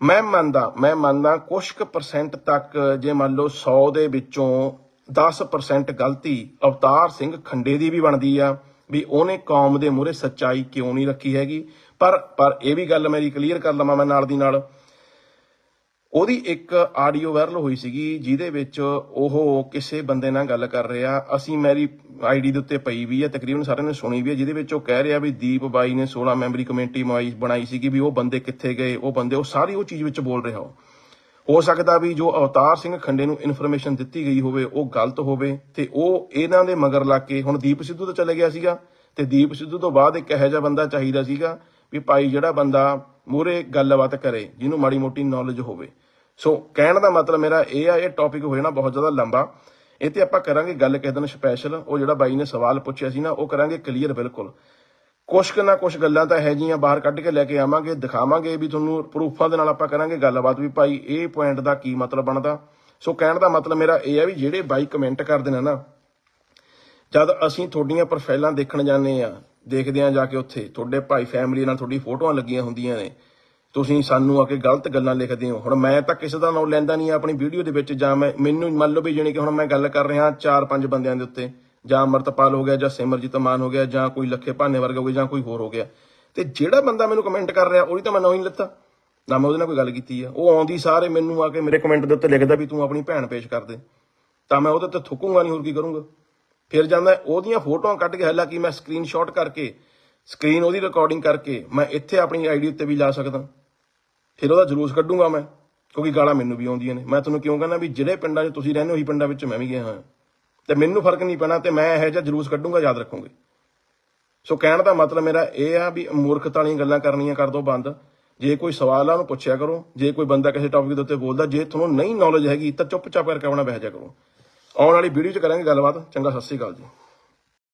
ਮੈਂ ਮੰਨਦਾ ਮੈਂ ਮੰਨਦਾ ਕੁਝ ਕੁ ਪਰਸੈਂਟ ਤੱਕ ਜੇ ਮੰਨ ਲਓ 100 ਦੇ ਵਿੱਚੋਂ 10% ਗਲਤੀ ਅਵਤਾਰ ਸਿੰਘ ਖੰਡੇ ਦੀ ਵੀ ਬਣਦੀ ਆ, ਵੀ ਉਹਨੇ ਕੌਮ ਦੇ ਮੂਹਰੇ ਸੱਚਾਈ ਕਿਉਂ ਨਹੀਂ ਰੱਖੀ ਹੈਗੀ? ਪਰ ਪਰ ਇਹ ਵੀ ਗੱਲ ਮੇਰੀ ਕਲੀਅਰ ਕਰ ਲਵਾਂ ਮੈਂ ਨਾਲ ਦੀ ਨਾਲ। ਉਹਦੀ ਇੱਕ ਆਡੀਓ ਵਾਇਰਲ ਹੋਈ ਸੀਗੀ, ਜਿਹਦੇ ਵਿੱਚ ਉਹ ਕਿਸੇ ਬੰਦੇ ਨਾਲ ਗੱਲ ਕਰ ਰਿਹਾ, ਅਸੀਂ ਮੇਰੀ ਆਈਡੀ ਦੇ ਉੱਤੇ ਪਈ ਵੀ ਹੈ, ਤਕਰੀਬਨ ਸਾਰਿਆਂ ਨੇ ਸੁਣੀ ਵੀ ਹੈ, ਜਿਹਦੇ ਵਿੱਚ ਉਹ ਕਹਿ ਰਿਹਾ ਵੀ ਦੀਪ ਬਾਈ ਨੇ 16 ਮੈਂਬਰੀ ਕਮੇਟੀ ਮਾਈ, ਬਣਾਈ ਸੀਗੀ ਵੀ ਉਹ ਬੰਦੇ ਕਿੱਥੇ ਗਏ, ਉਹ ਬੰਦੇ, ਉਹ ਸਾਰੀ ਉਹ ਚੀਜ਼ ਵਿੱਚ ਬੋਲ ਰਿਹਾ ਉਹ। ਹੋ ਸਕਦਾ ਵੀ ਜੋ ਅਵਤਾਰ ਸਿੰਘ ਖੰਡੇ ਨੂੰ ਇਨਫੋਰਮੇਸ਼ਨ ਦਿੱਤੀ ਗਈ ਹੋਵੇ, ਉਹ ਗਲਤ ਹੋਵੇ, ਤੇ ਉਹ ਇਹਨਾਂ ਦੇ ਮਗਰ ਲੱਗ ਕੇ, ਹੁਣ ਦੀਪ ਸਿੱਧੂ ਤਾਂ ਚਲੇ ਗਿਆ ਸੀਗਾ, ਤੇ ਦੀਪ ਸਿੱਧੂ ਤੋਂ ਬਾਅਦ ਇੱਕ ਇਹੋ ਜਿਹਾ ਬੰਦਾ ਚਾਹੀਦਾ ਸੀਗਾ ਵੀ ਭਾਈ ਜਿਹੜਾ ਬੰਦਾ ਮੂਹਰੇ ਗੱਲਬਾਤ ਕਰੇ, ਜਿਹਨੂੰ ਮਾੜੀ ਮੋਟੀ ਨੌਲੇਜ ਹੋਵੇ। ਸੋ ਕਹਿਣ ਦਾ ਮਤਲਬ ਮੇਰਾ ਇਹ ਆ, ਇਹ ਟੌਪਿਕ ਹੋਏ ਨਾ ਬਹੁਤ ਜ਼ਿਆਦਾ ਲੰਬਾ। ਇਹ ਤੇ ਆਪਾਂ ਕਰਾਂਗੇ ਗੱਲ ਕਿਸੇ ਦਿਨ ਸਪੈਸ਼ਲ ਉਹ ਜਿਹੜਾ ਬਾਈ ਨੇ ਸਵਾਲ ਪੁੱਛਿਆ ਸੀ ਨਾ, ਉਹ ਕਰਾਂਗੇ ਕਲੀਅਰ ਬਿਲਕੁਲ। ਕੁਛ ਕੁ ਨਾ ਕੁਛ ਗੱਲਾਂ ਤਾਂ ਹੈ ਜੀਆਂ ਬਾਹਰ ਕੱਢ ਕੇ ਲੈ ਕੇ ਆਵਾਂਗੇ, ਦਿਖਾਵਾਂਗੇ ਵੀ ਤੁਹਾਨੂੰ ਪ੍ਰੂਫਾਂ ਦੇ ਨਾਲ ਆਪਾਂ ਕਰਾਂਗੇ ਗੱਲਬਾਤ ਵੀ। ਭਾਈ, ਇਹ ਪੁਆਇੰਟ ਦਾ ਕੀ ਮਤਲਬ ਬਣਦਾ? ਸੋ ਕਹਿਣ ਦਾ ਮਤਲਬ ਮੇਰਾ ਇਹ ਆ ਵੀ ਜਿਹੜੇ ਬਾਈ ਕਮੈਂਟ ਕਰਦੇ ਨੇ ਨਾ, ਜਦ ਅਸੀਂ ਤੁਹਾਡੀਆਂ ਪ੍ਰੋਫਾਈਲਾਂ ਦੇਖਣ ਜਾਂਦੇ ਆ, ਦੇਖਦੇ ਆ ਜਾ ਕੇ ਉੱਥੇ, ਤੁਹਾਡੇ ਭਾਈ ਫੈਮਿਲੀ ਨਾਲ ਤੁਹਾਡੀ ਫੋਟੋਆਂ ਲੱਗੀਆਂ ਹੁੰਦੀਆਂ ਨੇ ਤੁਸੀਂ ਸਾਨੂੰ ਆ ਕੇ ਗਲਤ ਗੱਲਾਂ ਲਿਖਦੇ ਹੋ। ਹੁਣ ਮੈਂ ਤਾਂ ਕਿਸੇ ਦਾ ਨਾਮ ਲੈਂਦਾ ਨਹੀਂ ਆਪਣੀ ਵੀਡੀਓ ਦੇ ਵਿੱਚ, ਜਾਂ ਮੈਂ ਮੈਨੂੰ ਮੰਨ ਲਓ ਵੀ ਜਾਣੀ ਕਿ ਹੁਣ ਮੈਂ ਗੱਲ ਕਰ ਰਿਹਾ ਚਾਰ ਪੰਜ ਬੰਦਿਆਂ ਦੇ ਉੱਤੇ। ਜਾਂ ਅਮਰਤਪਾਲ ਹੋ ਗਿਆ, ਜਾਂ ਸਿਮਰਜੀਤ ਮਾਨ ਹੋ ਗਿਆ, ਜਾਂ ਕੋਈ ਲੱਖੇ ਭਾਨੇ ਵਰਗਾ ਹੋ ਗਿਆ, ਜਾਂ ਕੋਈ ਹੋਰ ਹੋ ਗਿਆ। ਤੇ ਜਿਹੜਾ ਬੰਦਾ ਮੈਨੂੰ ਕਮੈਂਟ ਕਰ ਰਿਹਾ, ਉਹਦੀ ਤਾਂ ਮੈਂ ਨਾਂ ਹੀ ਨਹੀਂ ਲਿੱਤਾ। ਨਾ ਮੈਂ ਉਹਦੇ ਨਾਲ ਕੋਈ ਗੱਲ ਕੀਤੀ ਆ। ਉਹ ਆਉਂਦੀ ਸਾਰੇ ਮੈਨੂੰ ਆ ਕੇ ਮੇਰੇ ਕਮੈਂਟ ਦੇ ਉੱਤੇ ਲਿਖਦਾ ਵੀ ਤੂੰ ਆਪਣੀ ਭੈਣ ਪੇਸ਼ ਕਰ ਦੇ। ਤਾਂ ਮੈਂ ਉਹਦੇ ਤੇ ਥੁੱਕੂਗਾ ਨਹੀਂ, ਹੋਰ ਕੀ ਕਰੂੰਗਾ। ਫਿਰ ਜਾਂਦਾ, ਉਹਦੀਆਂ ਫੋਟੋਆਂ ਕੱਢ ਕੇ ਹਾਲਾਂਕਿ ਮੈਂ ਸਕਰੀਨਸ਼ਾਟ ਕਰਕੇ ਸਕਰੀਨ ਉਹਦੀ ਰਿਕਾਰਡਿੰਗ ਕਰਕੇ, ਮੈਂ ਇੱਥੇ ਆਪਣੀ ਆਈਡੀ ਉੱਤੇ ਵੀ ਲਾ ਸਕਦਾ। ਫਿਰ ਉਹਦਾ ਜਲੂਸ ਕੱਢੂੰਗਾ ਮੈਂ, ਕਿਉਂਕਿ ਗਾਲਾਂ ਮੈਨੂੰ ਵੀ ਆਉਂਦੀਆਂ ਨੇ। ਮੈਂ ਤੁਹਾਨੂੰ ਕਿਉਂ ਕਹਿੰਦਾ ਵੀ ਜਿਹੜੇ ਪਿੰਡਾਂ 'ਚ ਤੁਸੀਂ ਰਹਿੰਦੇ ਹੋ ਹੀ ਪਿੰਡਾਂ ਵਿੱਚ ਮੈਂ ਵੀ ਗਿਆ ਹਾਂ ਤੇ ਮੈਨੂੰ ਫ਼ਰਕ ਨਹੀਂ ਪੈਣਾ ਤੇ ਮੈਂ ਇਹੋ ਜਿਹਾ ਜਲੂਸ ਕੱਢੂੰਗਾ, ਯਾਦ ਰੱਖੋਗੇ। ਸੋ ਕਹਿਣ ਦਾ ਮਤਲਬ ਮੇਰਾ ਇਹ ਆ ਵੀ ਮੂਰਖਤਾ ਵਾਲੀਆਂ ਗੱਲਾਂ ਕਰਨੀਆਂ ਕਰ ਦੋ ਬੰਦ। ਜੇ ਕੋਈ ਸਵਾਲ ਆ ਉਹਨੂੰ ਪੁੱਛਿਆ ਕਰੋ। ਜੇ ਕੋਈ ਬੰਦਾ ਕਿਸੇ ਟੌਪਿਕ ਦੇ ਉੱਤੇ ਬੋਲਦਾ, ਜੇ ਤੁਹਾਨੂੰ ਨਹੀਂ ਨੌਲੇਜ ਹੈਗੀ ਤਾਂ ਚੁੱਪਚਾਪ ਕਰਕੇ ਆਪਣਾ ਬਹਿ ਜਾ ਕਰੋ। ਆਉਣ ਵਾਲੀ ਵੀਡੀਓ 'ਚ ਕਰਾਂਗੇ ਗੱਲਬਾਤ। ਚੰਗਾ, ਸਤਿ ਸ੍ਰੀ ਅਕਾਲ ਜੀ।